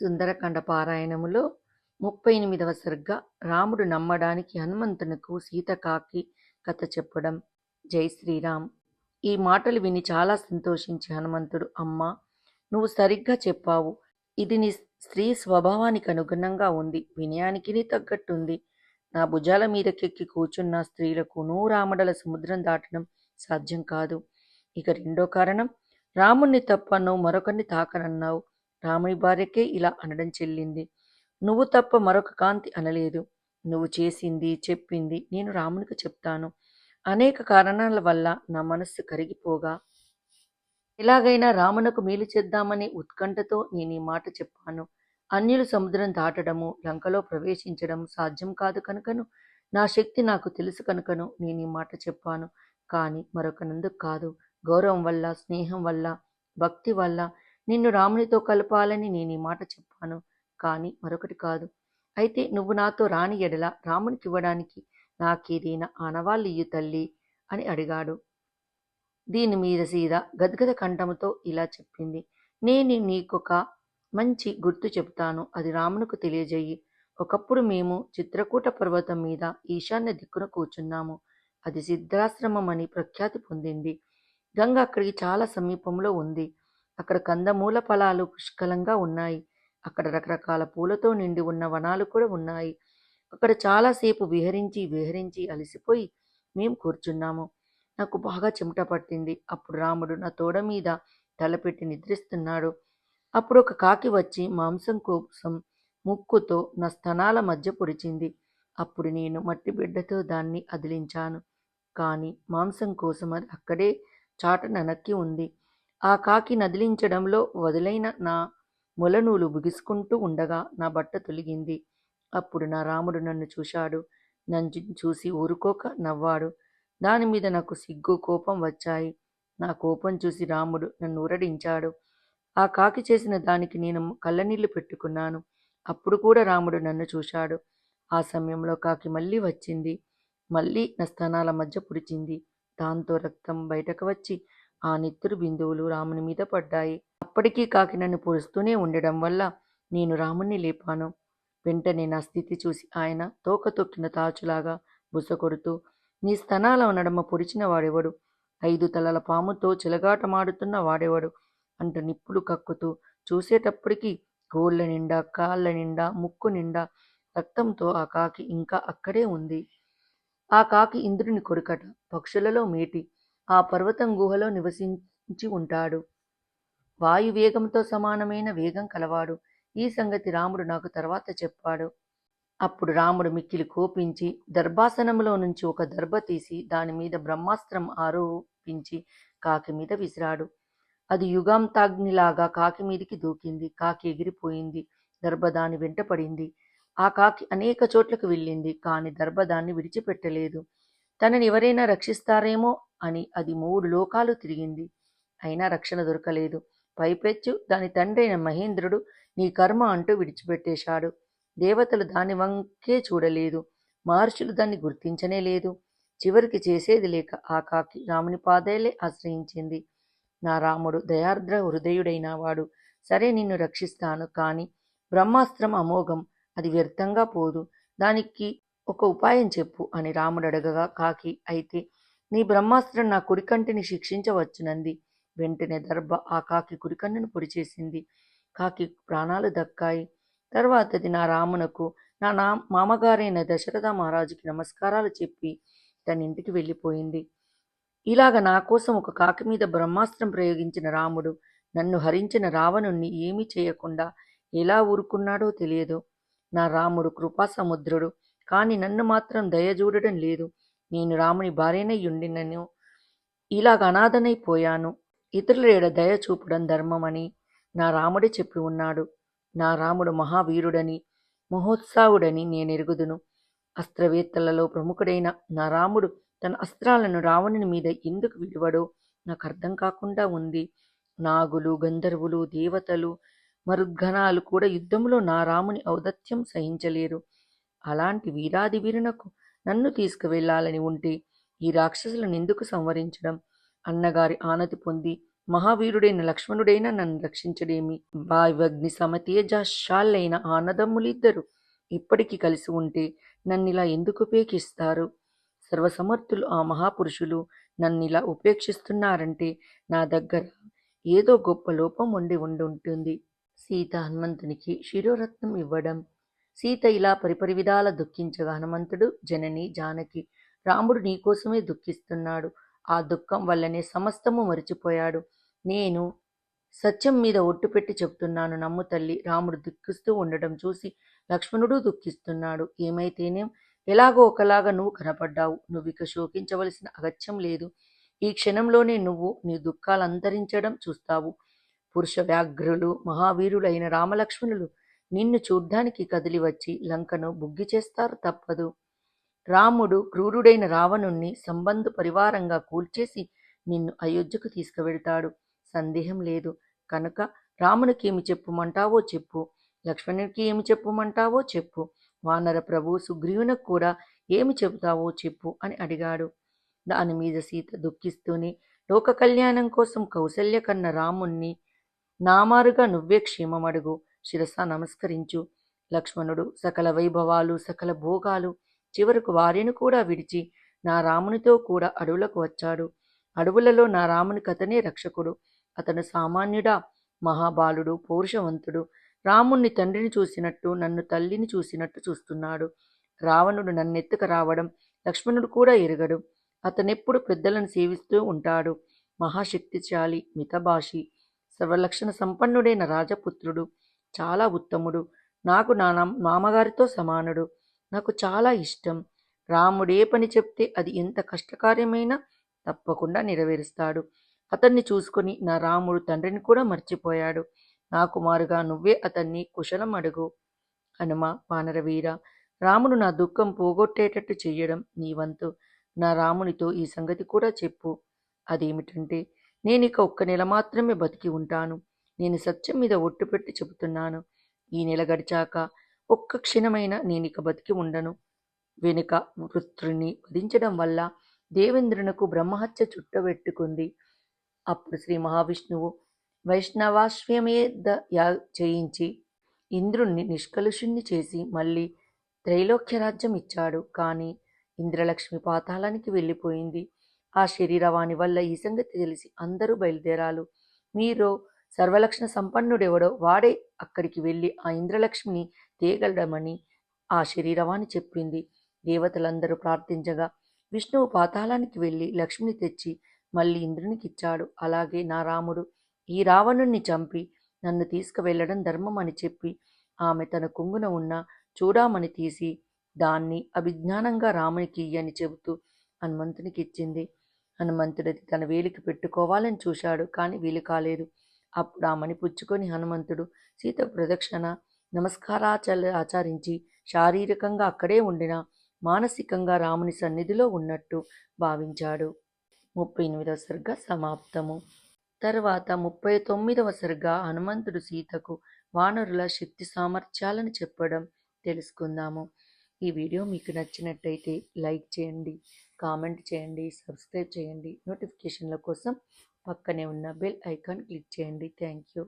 సుందరకాండ పారాయణములో ముప్పై ఎనిమిదవ సరిగ్గా రాముడు నమ్మడానికి హనుమంతునకు సీత కాకి కథ చెప్పడం. జై శ్రీరామ్. ఈ మాటలు విని చాలా సంతోషించి హనుమంతుడు అమ్మా నువ్వు సరిగ్గా చెప్పావు. ఇది నీ స్త్రీ స్వభావానికి అనుగుణంగా ఉంది. వినయానికి నీ తగ్గట్టుంది. నా భుజాల మీదకెక్కి కూర్చున్న స్త్రీలకు నూరామడల సముద్రం దాటడం సాధ్యం కాదు. ఇక రెండో కారణం రాముణ్ణి తప్ప నువ్వు మరొకరిని తాకనన్నావు. రామయ్య భార్యకే ఇలా అనడం చెల్లింది. నువ్వు తప్ప మరొక కాంతి అనలేదు. నువ్వు చేసింది చెప్పింది నేను రామునికి చెప్తాను. అనేక కారణాల వల్ల నా మనస్సు కరిగిపోగా. ఎలాగైనా రామునకు మేలు చేద్దామనే ఉత్కంఠతో నేను ఈ మాట చెప్పాను. అన్యులు సముద్రం దాటడము లంకలో ప్రవేశించడం సాధ్యం కాదు కనుకను నా శక్తి నాకు తెలుసు కనుకను నేను ఈ మాట చెప్పాను. కానీ మరొకనందుకు కాదు. గౌరవం వల్ల స్నేహం వల్ల భక్తి వల్ల నిన్ను రామునితో కలపాలని నేను ఈ మాట చెప్పాను. కానీ మరొకటి కాదు. అయితే నువ్వు నాతో రాని ఎడల రామునికి ఇవ్వడానికి నాకేదైనా ఆనవాళ్ళు ఇయ్యు తల్లి అని అడిగాడు. దీని మీద సీద గద్గద కంఠముతో ఇలా చెప్పింది. నేను నీకొక మంచి గుర్తు చెప్తాను అది రామునకు తెలియజేయి. ఒకప్పుడు మేము చిత్రకూట పర్వతం మీద ఈశాన్య దిక్కున కూర్చున్నాము. అది సిద్ధాశ్రమం అని ప్రఖ్యాతి పొందింది. గంగ అక్కడికి చాలా సమీపంలో ఉంది. అక్కడ కందమూల ఫలాలు పుష్కలంగా ఉన్నాయి. అక్కడ రకరకాల పూలతో నిండి ఉన్న వనాలు కూడా ఉన్నాయి. అక్కడ చాలాసేపు విహరించి విహరించి అలసిపోయి మేము కూర్చున్నాము. నాకు బాగా చెమట పట్టింది. అప్పుడు రాముడు నా తోడ మీద తలపెట్టి నిద్రిస్తున్నాడు. అప్పుడు ఒక కాకి వచ్చి మాంసం కోసం ముక్కుతో నా స్తనాల మధ్య పొడిచింది. అప్పుడు నేను మట్టి బిడ్డతో దాన్ని అదిలించాను. కానీ మాంసం కోసం అది అక్కడే చాట ననక్కి ఉంది. ఆ కాకి నదిలించడంలో వదిలైన నా మొలనూలు బిగుసుకుంటూ ఉండగా నా బట్ట తొలిగింది. అప్పుడు నా రాముడు నన్ను చూశాడు. నన్ను చూసి ఊరుకోక నవ్వాడు. దాని మీద నాకు సిగ్గు కోపం వచ్చాయి. నా కోపం చూసి రాముడు నన్ను ఊరడించాడు. ఆ కాకి చేసిన దానికి నేను కళ్ళనీళ్ళు పెట్టుకున్నాను. అప్పుడు కూడా రాముడు నన్ను చూశాడు. ఆ సమయంలో కాకి మళ్ళీ వచ్చింది. మళ్ళీ నా స్థానాల మధ్య పుడిచింది. దాంతో రక్తం బయటకు వచ్చి ఆ నెత్తురు బిందువులు రాముని మీద పడ్డాయి. అప్పటికీ కాకి నన్ను పొడుస్తూనే ఉండడం వల్ల నేను రాముణ్ణి లేపాను. వెంటనే నా స్థితి చూసి ఆయన తోక తొక్కిన తాచులాగా బుసకొడుతూ నీ స్తనాల నడమ పొడిచిన వాడెవడు? ఐదు తలల పాముతో చిలగాటమాడుతున్న వాడెవడు? అంటూ నిప్పులు కక్కుతూ చూసేటప్పటికీ గోళ్ళ నిండా కాళ్ళ నిండా ముక్కు నిండా రక్తంతో ఆ కాకి ఇంకా అక్కడే ఉంది. ఆ కాకి ఇంద్రుని కొడుకట పక్షులలో మేటి ఆ పర్వతం గుహలో నివసించి ఉంటాడు. వాయు వేగంతో సమానమైన వేగం కలవాడు. ఈ సంగతి రాముడు నాకు తర్వాత చెప్పాడు. అప్పుడు రాముడు మిక్కిలి కోపించి దర్భాసనంలో నుంచి ఒక దర్భ తీసి దాని మీద బ్రహ్మాస్త్రం ఆరోపించి కాకి మీద విసిరాడు. అది యుగాంతాగ్నిలాగా కాకి మీదికి దూకింది. కాకి ఎగిరిపోయింది. దర్భ దాని వెంట పడింది. ఆ కాకి అనేక చోట్లకు వెళ్ళింది కాని దర్భ దాన్ని విడిచిపెట్టలేదు. తనని ఎవరైనా రక్షిస్తారేమో అని అది మూడు లోకాలు తిరిగింది. అయినా రక్షణ దొరకలేదు. పైపెచ్చు దాని తండ్రైన మహేంద్రుడు నీ కర్మ అంటూ విడిచిపెట్టేశాడు. దేవతలు దాని వంకే చూడలేదు. మహర్షులు దాన్ని గుర్తించనే లేదు. చివరికి చేసేది లేక ఆ కాకి రాముని పాదాలే ఆశ్రయించింది. నా రాముడు దయార్ద్ర హృదయుడైన వాడు. సరే నిన్ను రక్షిస్తాను కాని బ్రహ్మాస్త్రం అమోఘం. అది వ్యర్థంగా పోదు. దానికి ఒక ఉపాయం చెప్పు అని రాముడు అడగగా కాకి అయితే నీ బ్రహ్మాస్త్రం నా కుడికంటిని శిక్షించవచ్చునంది. వెంటనే దర్భ ఆ కాకి కుడికంటిని పొడిచేసింది కాకి ప్రాణాలు దక్కాయి. తర్వాతది నా రామునకు నా నా మామగారైన దశరథ మహారాజుకి నమస్కారాలు చెప్పి తన ఇంటికి వెళ్ళిపోయింది. ఇలాగ నా కోసం ఒక కాకి మీద బ్రహ్మాస్త్రం ప్రయోగించిన రాముడు నన్ను హరించిన రావణుణ్ణి ఏమీ చేయకుండా ఎలా ఊరుకున్నాడో తెలియదు. నా రాముడు కృపా సముద్రుడు కాని నన్ను మాత్రం దయ చూడడం లేదు. నేను రాముని భార్యనై ఉండినను ఇలాగ అనాథనైపోయాను ఇతరుల ఏడ దయ చూపడం ధర్మమని నా రాముడే చెప్పి ఉన్నాడు. నా రాముడు మహావీరుడని మహోత్సావుడని నేనెరుగుదును. అస్త్రవేత్తలలో ప్రముఖుడైన నా రాముడు తన అస్త్రాలను రావణుని మీద ఎందుకు విలువడో నాకు అర్థం కాకుండా ఉంది. నాగులు గంధర్వులు దేవతలు మరుద్గణాలు కూడా యుద్ధంలో నా రాముని ఔదత్యం సహించలేరు. అలాంటి వీరాది వీరునకు నన్ను తీసుకువెళ్ళాలని ఉంటే ఈ రాక్షసులను ఎందుకు సంవరించడం అన్నగారి ఆనతి పొంది మహావీరుడైన లక్ష్మణుడైన నన్ను రక్షించడేమి? వాయువగ్ని సమతేజాశాలైన ఆనదమ్ములిద్దరు ఇప్పటికీ కలిసి ఉంటే నన్నిలా ఎందుకు ఉపేక్షిస్తారు? సర్వసమర్థులు ఆ మహాపురుషులు నన్నిలా ఉపేక్షిస్తున్నారంటే నా దగ్గర ఏదో గొప్ప లోపం ఉండి ఉండి ఉంటుంది సీత హనుమంతునికి శిరోరత్నం ఇవ్వడం సీత ఇలా పరిపరి విధాల దుఃఖించగా హనుమంతుడు జనని జానకి రాముడు నీకోసమే దుఃఖిస్తున్నాడు. ఆ దుఃఖం వల్లనే సమస్తము మరిచిపోయాడు. నేను సత్యం మీద ఒట్టు పెట్టి చెప్తున్నాను. నమ్ము తల్లి రాముడు దుఃఖిస్తూ ఉండడం చూసి లక్ష్మణుడు దుఃఖిస్తున్నాడు. ఏమైతేనేం? ఎలాగో ఒకలాగా నువ్వు కనపడ్డావు. నువ్వు ఇక శోకించవలసిన అగత్యం లేదు. ఈ క్షణంలోనే నువ్వు నీ దుఃఖాలు అంతరించడం చూస్తావు. పురుష వ్యాఘ్రులు మహావీరులైన రామలక్ష్మణులు నిన్ను చూడ్డానికి కదిలి వచ్చి లంకను బుగ్గి చేస్తారు తప్పదు. రాముడు క్రూరుడైన రావణుణ్ణి సంబంధ పరివారంగా కూల్చేసి నిన్ను అయోధ్యకు తీసుకువెళ్తాడు. సందేహం లేదు. కనుక రామునికి ఏమి చెప్పుమంటావో చెప్పు. లక్ష్మణునికి ఏమి చెప్పుమంటావో చెప్పు. వానర ప్రభు సుగ్రీవునకు కూడా ఏమి చెబుతావో చెప్పు అని అడిగాడు. దాని మీద సీత దుఃఖిస్తూనే లోక కళ్యాణం కోసం కౌసల్య కన్న రాముణ్ణి నామారుగా నువ్వే క్షేమమడుగు. శిరస నమస్కరించు. లక్ష్మణుడు సకల వైభవాలు సకల భోగాలు చివరకు వారిని కూడా విడిచి నా రామునితో కూడా అడవులకు వచ్చాడు. అడవులలో నా రాముని కథనే రక్షకుడు. అతను సామాన్యుడా మహాబాలుడు పౌరుషవంతుడు. రాముణ్ణి తండ్రిని చూసినట్టు నన్ను తల్లిని చూసినట్టు చూస్తున్నాడు. రావణుడు నన్నెత్తుక రావడం లక్ష్మణుడు కూడా ఎరగడు. అతనెప్పుడు పెద్దలను సేవిస్తూ ఉంటాడు. మహాశక్తిశాలి మితభాషి సర్వలక్షణ సంపన్నుడైన రాజపుత్రుడు. చాలా ఉత్తముడు. నాకు నా మామగారితో సమానుడు. నాకు చాలా ఇష్టం. రాముడే పని చెప్తే అది ఎంత కష్టకార్యమైనా తప్పకుండా నెరవేరుస్తాడు. అతన్ని చూసుకొని నా రాముడు తండ్రిని కూడా మర్చిపోయాడు. నా కుమారుగా నువ్వే అతన్ని కుశలం అడుగు. హనుమ వానరవీర రాముడు నా దుఃఖం పోగొట్టేటట్టు చెయ్యడం నీ వంతు. నా రామునితో ఈ సంగతి కూడా చెప్పు. అదేమిటంటే నేనిక ఒక్క నెల మాత్రమే బతికి ఉంటాను. నేను సత్యం మీద ఒట్టు పెట్టి చెబుతున్నాను. ఈ నెల గడిచాక ఒక్క క్షణమైన నేనిక బతికి ఉండను. వెనుక వృత్తుని వధించడం వల్ల దేవేంద్రునకు బ్రహ్మహత్య చుట్టబెట్టుకుంది. అప్పుడు శ్రీ మహావిష్ణువు వైష్ణవాశ్వమే యా చేయించి ఇంద్రుణ్ణి నిష్కలుషుణ్ణి చేసి మళ్ళీ త్రైలోక్యరాజ్యం ఇచ్చాడు. కానీ ఇంద్రలక్ష్మి పాతాళానికి వెళ్ళిపోయింది. ఆ శరీరవాణి వల్ల ఈ సంగతి తెలిసి అందరూ బయలుదేరాలు మీరు సర్వలక్షణ సంపన్నుడెవడో వాడే అక్కడికి వెళ్ళి ఆ ఇంద్రలక్ష్మిని తేగలడమని ఆ శరీరవాణి చెప్పింది. దేవతలందరూ ప్రార్థించగా విష్ణువు పాతాళానికి వెళ్ళి లక్ష్మిని తెచ్చి మళ్ళీ ఇంద్రునికి ఇచ్చాడు అలాగే నా రాముడు ఈ రావణుణ్ణి చంపి నన్ను తీసుకువెళ్ళడం ధర్మం అని చెప్పి ఆమె తన కుంగున ఉన్న చూడామని తీసి దాన్ని అభిజ్ఞానంగా రామునికి ఇయ్యని చెబుతూ హనుమంతునికి ఇచ్చింది హనుమంతుడది తన వేలికి పెట్టుకోవాలని చూశాడు కానీ వీలు కాలేదు. అప్పుడు ఆమెని పుచ్చుకొని హనుమంతుడు సీత ప్రదక్షిణ నమస్కారాచల ఆచరించి శారీరకంగా అక్కడే ఉండిన మానసికంగా రాముని సన్నిధిలో ఉన్నట్టు భావించాడు. ముప్పై ఎనిమిదవ సరిగ్గా సమాప్తము. తర్వాత ముప్పై తొమ్మిదవ సరిగ్గా హనుమంతుడు సీతకు వానరుల శక్తి సామర్థ్యాలను చెప్పడం తెలుసుకుందాము. ఈ వీడియో మీకు నచ్చినట్టయితే లైక్ చేయండి కామెంట్ చేయండి సబ్స్క్రైబ్ చేయండి. నోటిఫికేషన్ల కోసం పక్కనే ఉన్న బెల్ ఐకాన్ క్లిక్ చేయండి. Thank you.